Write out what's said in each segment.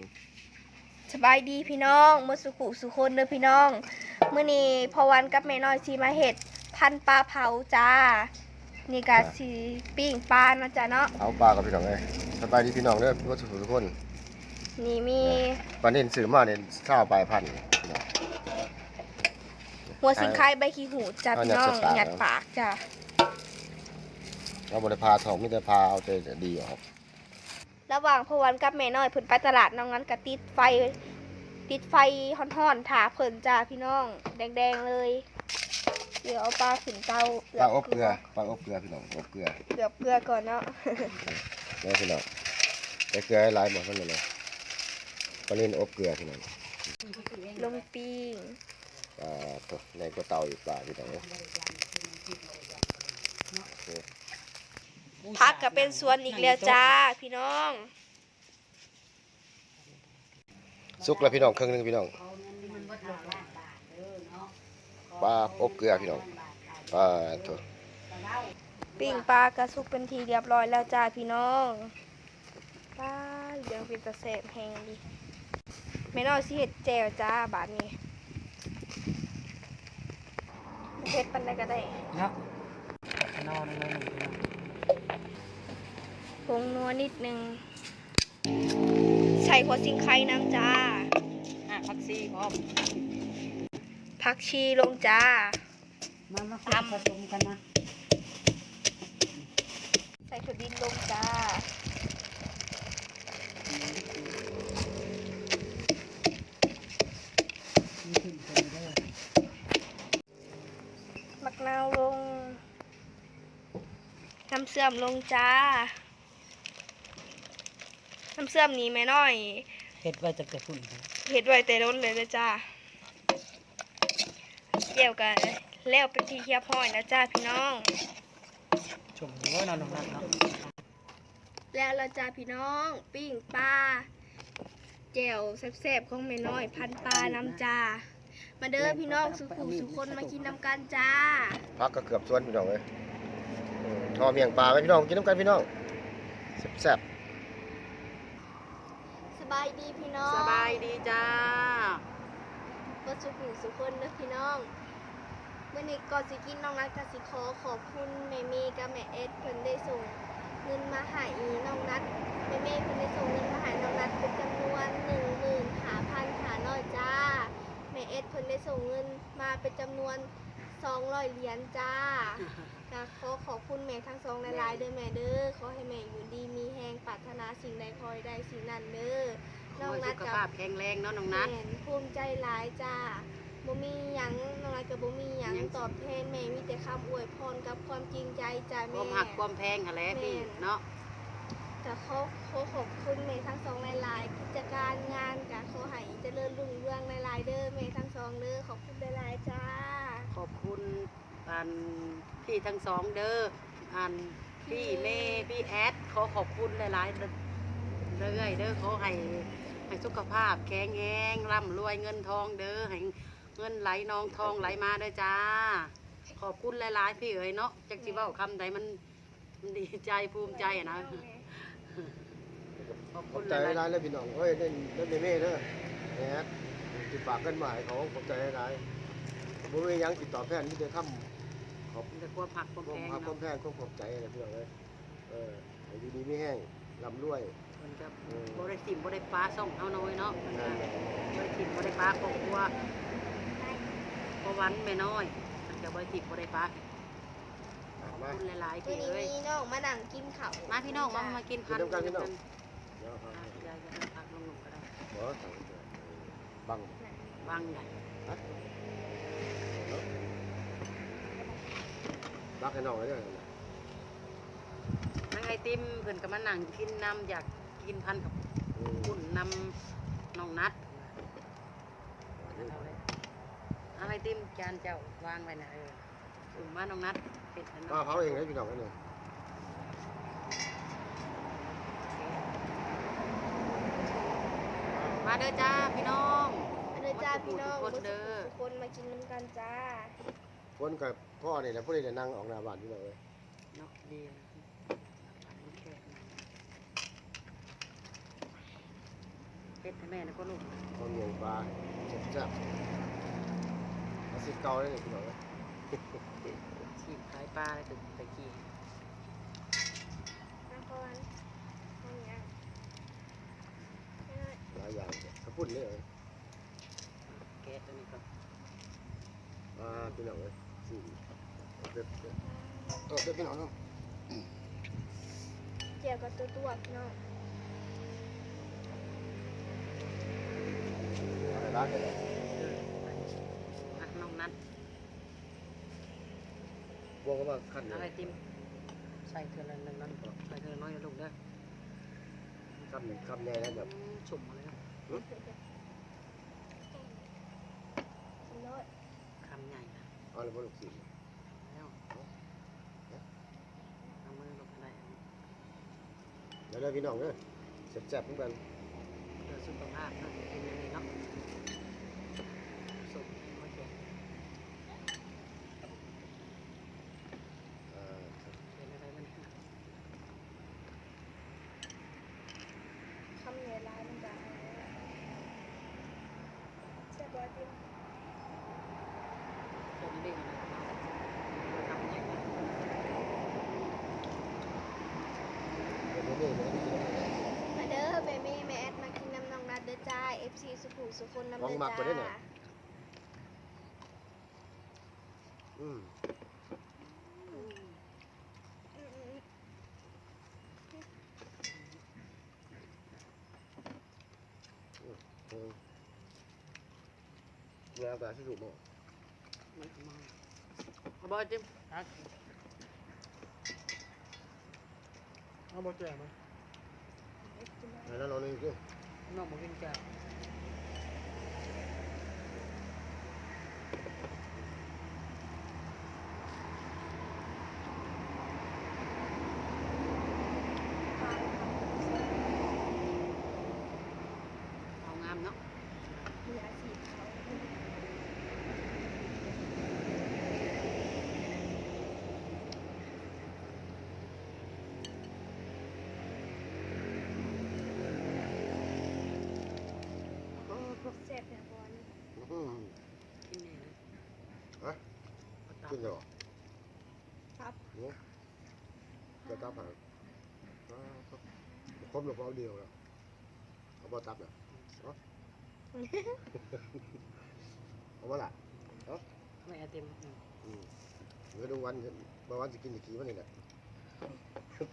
นึงสบายดีพี่น้องมื่อสุขุสุคนเด้อพี่น้องมื่อนี้พอวันกับแม่น้อยสีมาเห็ดพันปลาเผาจ้า นี่ก็สีปิ้งปลาเนาะจ้าเนาะเอาปลากับพี่น้องเลยสบายดีพี่น้องเด้อว่าสุขทุกคนนี่มีปลาเน้นซื้อมาเนี่ยข้าวปลายพันธุ์พี่น้องหัวสิงไข่ใบขี้หูจ้าพี่น้องเอาหหยัยัดดปาปากกจ้าเราบริพาทองมิตรพาเอาใจดีออก ระหว่างพอวันกับแม่น้อยเพิ่นไปตลาดน้องนั้นก็ติดไฟ ติดไฟห่อนๆถาเพิ่นจ้าพี่น้อง แดงๆเลย เดี๋ยวเอาปลาขึ้นเตาปลาอบเกลือปลาอบเกลือพี่น้องอบเกลือเกือบเกลือก่อนเนาะแล้วพี่น้องใส่เกลือให้หลายหมดนั่นเลยปลาเน้นอบเกลือพี่น้องลงปิ้งปลาตัวในกระเตาอยู่ปลาพี่น้องเอ้ย พักก็เป็นสวนอีกแล้วจ้า พี่น้อง สุกแล้วพี่น้องครึ่งหนึงพี่น้องปลาอบเกลือพี่น้องปลาตัวปิ้งปลากระสุกเป็นทีเรียบร้อยแล้วจ้าพี่น้องปลาเหลืองเป็นตะแสบแหงดิไม่น้อยสิเห็ดแจวจ้าบาทนี้เห็ดปันใดก็ได้เนาะนอนเลยหนึ่งเนาะ ผงนัวนิดนึง ใส่หัวสิงไข่น้ำจ้าอะพักซีพร้อมผักชีลงจ้า มามาตำผสมกันนะ ใส่ถั่วดินลงจ้า มีขึ้นคนเด้อมะนาวลง น้ำเสื่อมลงจ้า น้ำเสื่อมนี้แม่น้อยเฮ็ดไว้ตั้งแต่พุ่นครับเห็ดไว้แต่ล้นเลยนะจ้าเกี่ยวกันแล้วเป็นที่เคียบห้อยนะจ้าพี่น้อง ชมหัวนอนนักเนาะแล้วเราจ้าพี่น้องปิ้งปลาแจ่วแซ่บๆของแม่น้อย พันปลาน้ำจ้ามาเด้อพี่น้องสุขุสุคนมากินน้ำกันจ้าพักก็เกือบสวนพี่น้องเลยอืมทอเมียงปลาไหมพี่น้องกินน้ำกันพี่น้องแซ่บส บายดีพี่น้องสบายดีจ้าก็สุขุสุคนเด้อพี่น้องเมื่อนี้ก่อนสิกินน้องนัดกับสิขอขอบคุณแม่เมย์กับแม่เอสเพิ่นได้ส่งเงินมาให้น้องนัดแม่เมย์เพิ่นได้ส่งเงินมาให้น้องนัดเป็นจำนวนหนึ่งหมื่นหาพันหาน้อยจ้าแม่เอสเพิ่นได้ส่งเงินมาเป็นจำนวนสองร้อยเหรียญจ้า ก็ขอขอบคุณแม่ทั้งสองหลายๆเด้อแม่เด้อขอให้แม่อยู่ดีมีแหงปรารถนาสิ่งใดคอยได้สิ่งนั้นเด้อขอให้สุขภาพแข็งแรงเนาะน้องนัทแม่ภูมิใจหลายจ้าบ่มีหยังน้องนัทก็บ่มีหยังหยัง ตอบแทนแม่มีแต่คำอวยพรกับความจริงใจจ้าคแม่ วามหักความแพงหั่นแหละพี่แม่นเนาะแต่ขอขอขอบคุณแม่ทั้งสองหลายๆกิจการงานกะขอให้เจริญรุ่งเรืองหลายๆเด้อแม่ทั้งสองเด้อขอบคุณหลายๆจ้า ขอบคุณ อันพี่ทั้งสองเด้ออันพี่เมย์พี่แอดขอขอบคุณหลายๆเด้อเรื่อยเด้อขอให้ให้สุขภาพแข็งแรงร่ำรวยเงินทองเด้อให้เงินไหลนองทองไหลมาเด้อจ้า ขอบคุณหลายๆพี่เอ๋ยเนาะจักสิเว้าคำใดมันมันดีใจภูมิใจอะนะ ขอบขคุอบณใจหลายร้ายๆเลยพี่น้องเฮ้ยเล่นเล่นเมเม่เด้อแหมติดฝากกันมาให้เขาขอบใจร้ายๆบ่มีหยังติดต่อแพทย์มีแต่คำ ขอบๆแต่ความผักความความแพงภาคความเนาะแพงความขอบใจอะไรพี่น้องเลยเออให้อยู่ดีไม่แห้งลำรวย มันจะเออ บ่ได้ถิ่มบ่ได้ปลาส่องเฮาน้อยเนาะนั่นแหละบ่ได้ถิ่มบ่ได้ปลาครอบครัวพอวันแม่น้อย มันจะบ่ได้ถิ่มบ่ได้ปลาอะขอบมา คุณหลายๆวันพี่นี้เอ้ยมีน้องมานั่งกินข้าวมาพี่น้องมามากินพันกินน้ำกันพี่น้องกัเดี๋ยวเอาอะให้ยายจะพักลงๆก็ได้บ่สั่งเถอะบังวางได้ บักให้น้องเลยเด้อนั่งไอติมเพิ่นก็มานั่งกินน้ำอยากกินพันกับอืมคุณนำน้องนัดเอาไอติมจานเจ้าวางไว้น่ะเอออุ่มมาน้องนัดเผ็ดนะมาเนาะเผาเองเลยพี่น้องเลยมาเด้อจ้าพี่น้อง อันเด้อจ้าพี่น้องทุกคนเด้อ ทุกคนมากินน้ำกันจ้า คนกับ พ่อนี่แหละพวกนี้จะนั่งออกหน้าบ้านพี่น้องเลยเนาะดีนะโอเคเฮ็ดให้แม่นะก็ลูกข้าวเหนียวปลาแซ่บๆอาสิเก่าเลยนี่พี่น้องเอ้ยชีพขายปลาเลยตึกตะกี้นครตรงนี้หลายอย่างถ้าพูดเลยเอ้ยแก๊สตัวนี้ก็อ่าพี่น้องเอ้ยสี่ เอาเด็ดเด็ดเอาเด็ดพี่น้องเนาะเกี่ยวกับตัวตัวพี่น้องอะไรร้านกันเลยเอออะน้องนัดบวกก็มาขั้นเลเอาไอยยติมใส่เธอละนึงนั่นใส่เธอละน้อยนะลูกเด้อคำหนึ่งคำใหญ่แล้วแบบอืมสุ่มมาเลยนะกินรสคำใหญ่นะเอาเลยพวกลูกศิษย์ แล้วเอามือลงอะไร แล้ว เด้อพี่น้องเด้อแซ่บๆเหมือนกันเพื่อสุขภาพเนาะกินยังไงเนาะสุ่มโอเค อ่า เป็นอะไรมันเนี่ย คำเหนื่อยร้ายมันจะแซ่บร้อยติม เป็นเรื่องอะไรเนาะทำอย่างนี้ เดี๋ยวนี้เดี๋ยวนี้ มาเด้อเบบี้แม่แอดมากินน้ำนองนัดเด้อ จ้า FC สุขุมสุคนน้ำลองเด้อหมักก่อนได้จ้าหน่อยอืมอืมอืมเออแล้วแต่ที่ถูกมั้งมันเอามาเอาบอยจิมครับเอาบ่แจ่มาแล้วเรานี่คือน้อ งบอกกินแก้ว ปลา เอางามเนาะ มีอาชีพเขา แซ่บเนี่ยบอล อืม กินแน่เลย ฮะ เอาตับ ขึ้นเลยเหรอครับเนี่ยจะตับหางอ่าครบหรือเปล่าเดียวแล้วเอาบ่ตับแล้วเอาบ่ล่ะไม่เอาเต็มอืมอืมเดี๋ยวดูวันบางวันจะกินกี่วันนี่แหละ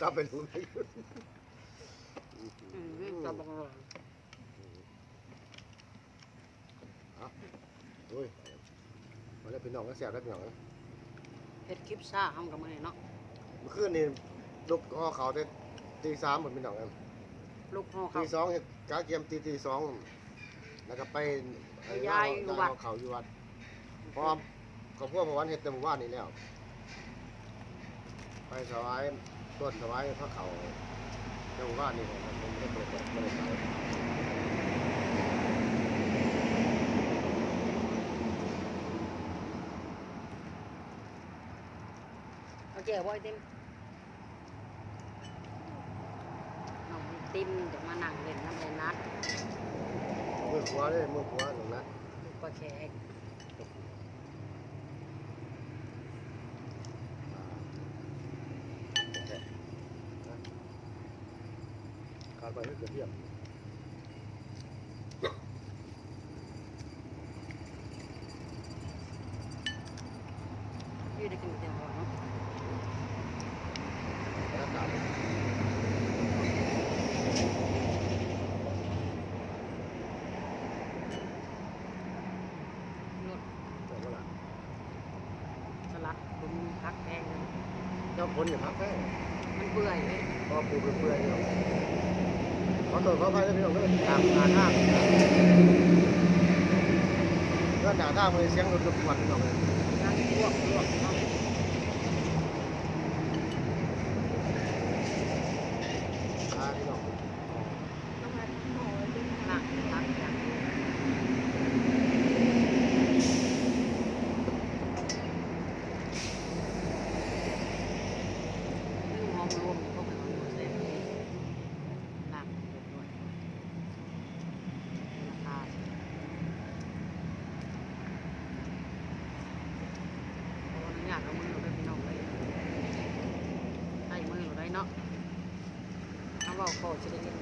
ตับไปดูเลยอืมตับบังเลยโอ้ยมาแล้วพี่น้องก็แซ่บแล้วพี่น้องนะ เฮ็ดคลิปซ่าห้องกับมือนี่เนาะเมื่อคืนนี่ลุกห่อเขาวแต่ตีสามหมดพี่น้องกันลูกห่อเขา ตีสองเฮ็ดกาเกียมตีตีสองแล้วก็ไปไปย้ายอยู่วัดห่อเขาวอยู่วัดเพราะว่าขอบพวกพระวันเฮ็ดแต่หมู่บ้านนี่แล้ว ไปถวายต้นถวายพระเขาในหมู่บ้านนี่ผมไม่ได้เปิดไม่ได้ขายเแก้วบอยติมน้องติมจะมานั่งเล่นน้ำแดงนัดมือขวาเลยมือขวาหนึ่งนัดลูกปลาแขกขาดไปให้เกิดเทียบยืดได้กินเต็มหัวเนาะ อากาศ นวด บอกว่าล่ะ สลัดดุมพักแพงเลย เจ้า คนเนี่ยพักแค่มันเปื่อยเลยพอปลูกเปื่อยๆเนี่ยขอตัวขอไปแล้วพี่น้องก็ตามหาทางก็หาทางเลยเสียงรถรบกวนพี่น้องเลยนั่งลวกลวก Entonces,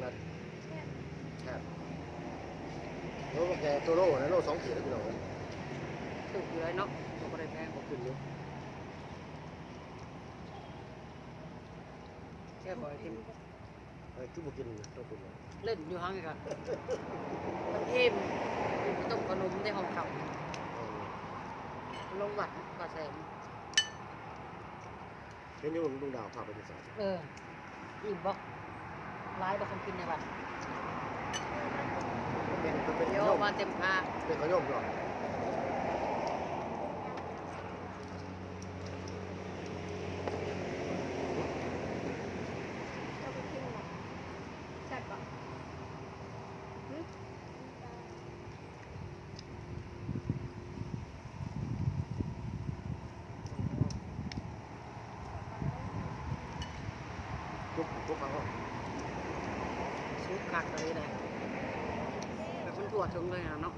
แบบบ่ลงนัดแคบโลแกตัวโลนะโลสองขีดแล้วพี่น้องถูกอยู่เลยเนาะเราก็ได้แพงผมขึ้นอยู่แค่บ่อยกินไอ้ที่บุกินต้องคุณเล่นอยู่ห้างกันมันเอ็มต้มขนมในห้องเขาลงวัดป่าแสนเห็นอยู่ลุงดาวพาไปที่ศาลเอออิ่มบ่ ร้ายบ่คนกินในวัดเป็นเป็นเดี๋ขยวยมมาเต็มพาเป็นขยมก่อน เอาไปกินหมดจัดปะหึ ทุกทุกครั้งก็ ซุป คักเลยแหละแบบมันตัวถึงเลยนะเนาะ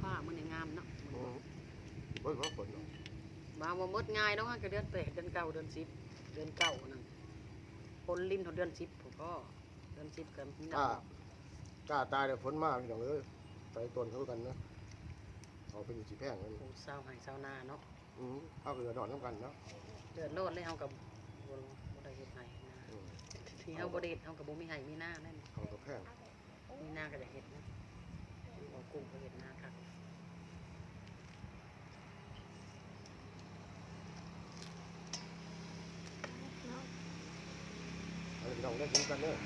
ฟ้ามันงามเนาะเฮ้ยว่าฝนเนาะมาว่าหมดง่ายเนาะก็เดือนแปดเดือนเก้าเดือนสิบเดือนเก้านั่น คนลิ้นเท่าเดือนสิบผมก็เดือนสิบกันกล้ากล้าตายแต่ฝนมากอย่างเลยไปต้นเขากันนะเอาเป็นสีแพงนั่นโอ้เศร้าให้เศร้าหน้าเนาะอืมเอาเรือดอนน้ำกันเนาะเดือดโลดเลยเฮากับบ่บ่ได้เฮ็ดให้นะอืมที่เฮาบ่ได้เฮ็ดเฮากับบ่มีให้มีหน้านั่นเขาก็แพงมีหน้าก็จะเฮ็ดนะบ่กุ้งก็เฮ็ดหน้าครับ เนาะ เอาพี่น้องได้กินกันเนอะ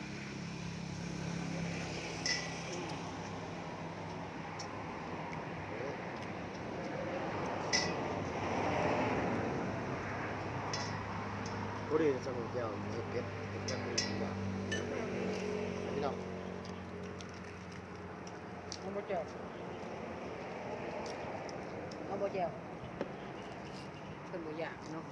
พอดีสมุนแก้วเห็ดเก็ดเห็ดกันมีอย่างพี่น้องเอาบ่แจ่วเอาบ่แจ่วเพิ่นบ่อยากเนาะ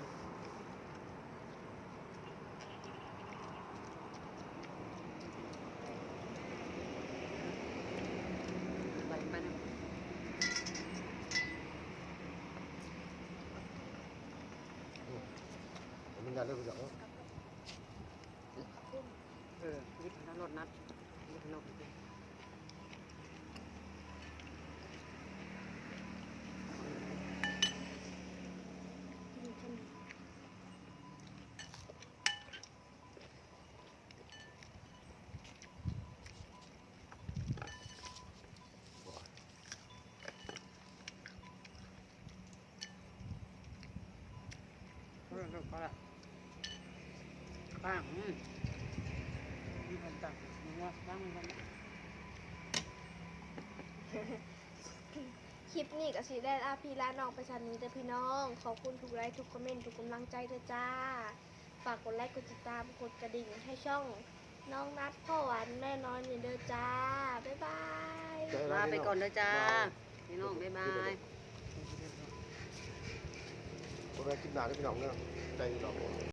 ไปไปนะ มันงานได้พี่น้องเออยึดถนนนัดยึดถน บ้างอืมมีคนตักมีว่าบ้างมีคนคลิปนี้ก็สิได้ลาพี่ลาน้องไปชันนี้เด้อพี่น้อง ขอบคุณทุกไลค์ทุกคอมเมนต์ทุกกำลังใจเด้อจ้า ฝากกดไลค์กดติดตามกดกระดิ่งให้ช่อง น้องนัดพ่อหวานแน่นอนอยู่เด้อจ้า บ๊ายบายลาไปก่อนนะจ้า พี่น้องบ๊ายบายผมไปกินหนาได้พี่น้องเนอะใจดอก